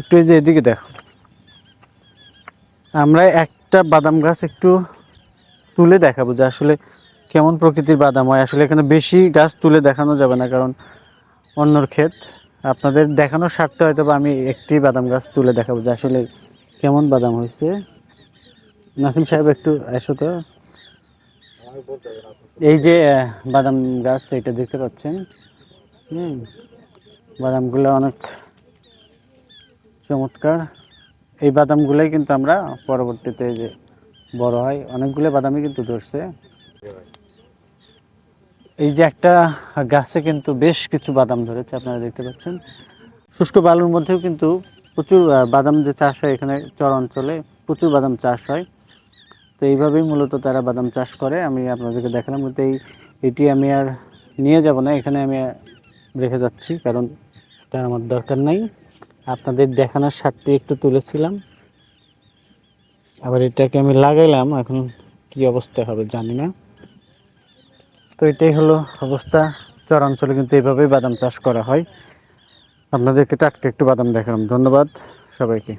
একটু এই যে এদিকে দেখো। আমরা একটা বাদাম গাছ একটু তুলে দেখাবো যে আসলে কেমন প্রকৃতির বাদাম হয়। আসলে এখানে বেশি গাছ তুলে দেখানো যাবে না, কারণ অন্যর ক্ষেত। আপনাদের দেখানোর স্বার্থে হয়তো বা আমি একটি বাদাম গাছ তুলে দেখাবো যে আসলে কেমন বাদাম হয়েছে। নাসিম সাহেব একটু এসো তো। এই যে বাদাম গাছ, এটা দেখতে পাচ্ছেন? হুম, বাদামগুলো অনেক চমৎকার। এই বাদামগুলোই কিন্তু আমরা পরবর্তীতে যে বড় হয়, অনেকগুলো বাদামই কিন্তু ধরছে। এই যে একটা গাছে কিন্তু বেশ কিছু বাদাম ধরেছে, আপনারা দেখতে পাচ্ছেন। শুষ্ক বালুর মধ্যেও কিন্তু প্রচুর বাদাম যে চাষ হয় এখানে চর অঞ্চলে, প্রচুর বাদাম চাষ হয়। তো এইভাবেই মূলত তারা বাদাম চাষ করে। আমি আপনাদেরকে দেখালাম কিন্তু এই এটি আমি আর নিয়ে যাব না, এখানে আমি রেখে যাচ্ছি, কারণ এটা আমার দরকার নাই। আপনাদের দেখানোর স্বার্থে একটু তুলেছিলাম। আবার এটাকে আমি লাগাইলাম, এখন কি অবস্থা হবে জানি না। তো এটাই হলো অবস্থা, চরাঞ্চলে কিন্তু এইভাবেই বাদাম চাষ করা হয়। আপনাদেরকে টাটকা একটু বাদাম দেখালাম, ধন্যবাদ সবাইকে।